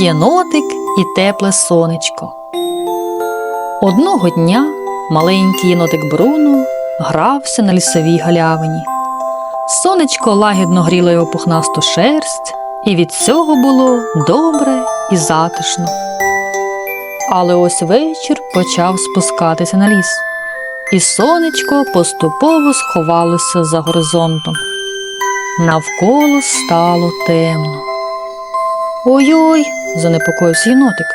Єнотик і тепле сонечко. Одного дня маленький єнотик Бруно грався на лісовій галявині. Сонечко лагідно гріло його пухнасту шерсть, і від цього було добре і затишно. Але ось вечір почав спускатися на ліс, і сонечко поступово сховалося за горизонтом. Навколо стало темно. Ой-ой, занепокоївся єнотик.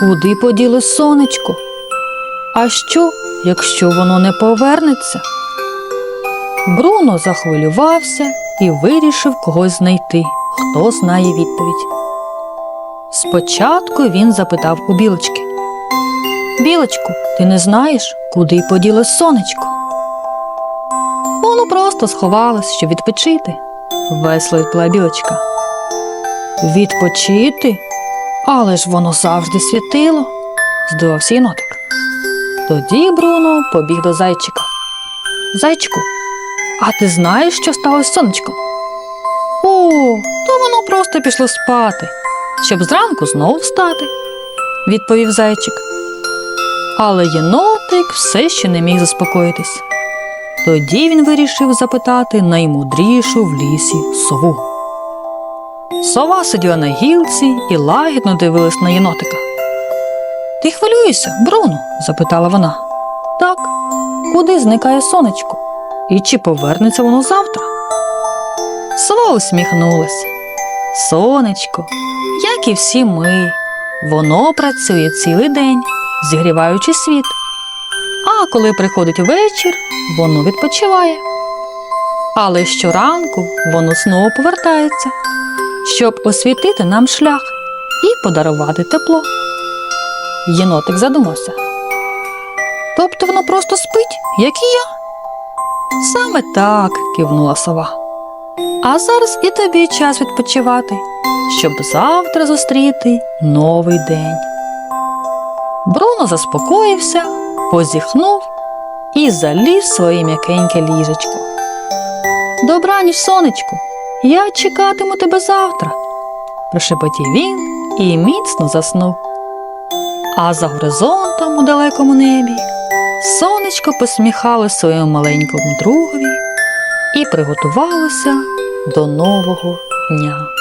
Куди поділось сонечко? А що, якщо воно не повернеться? Бруно захвилювався і вирішив когось знайти, хто знає відповідь. Спочатку він запитав у білочки. Білочку, ти не знаєш, куди поділось сонечко? Воно просто сховалось, щоб відпочити, весело відповіла білочка. Відпочити? Але ж воно завжди світило, здивався єнотик. Тоді Бруно побіг до зайчика. Зайчику, а ти знаєш, що сталося з сонечком? О, то воно просто пішло спати, щоб зранку знову встати, відповів зайчик. Але єнотик все ще не міг заспокоїтись. Тоді він вирішив запитати наймудрішу в лісі сову. Сова сиділа на гілці і лагідно дивилась на єнотика. Ти хвилюєшся, Бруно? запитала вона. Так, куди зникає сонечко? І чи повернеться воно завтра? Сова усміхнулася. Сонечко, як і всі ми, воно працює цілий день, зігріваючи світ. А коли приходить вечір, воно відпочиває. Але щоранку воно знову повертається, щоб освітити нам шлях і подарувати тепло. Єнотик задумався. Тобто воно просто спить, як і я? Саме так, кивнула сова. А зараз і тобі час відпочивати, щоб завтра зустріти новий день. Бруно заспокоївся, позіхнув і заліз своє м'якеньке ліжечко. Добраніч, сонечку, я чекатиму тебе завтра, прошепотів він і міцно заснув. А за горизонтом у далекому небі сонечко посміхало своєму маленькому другові і приготувалося до нового дня.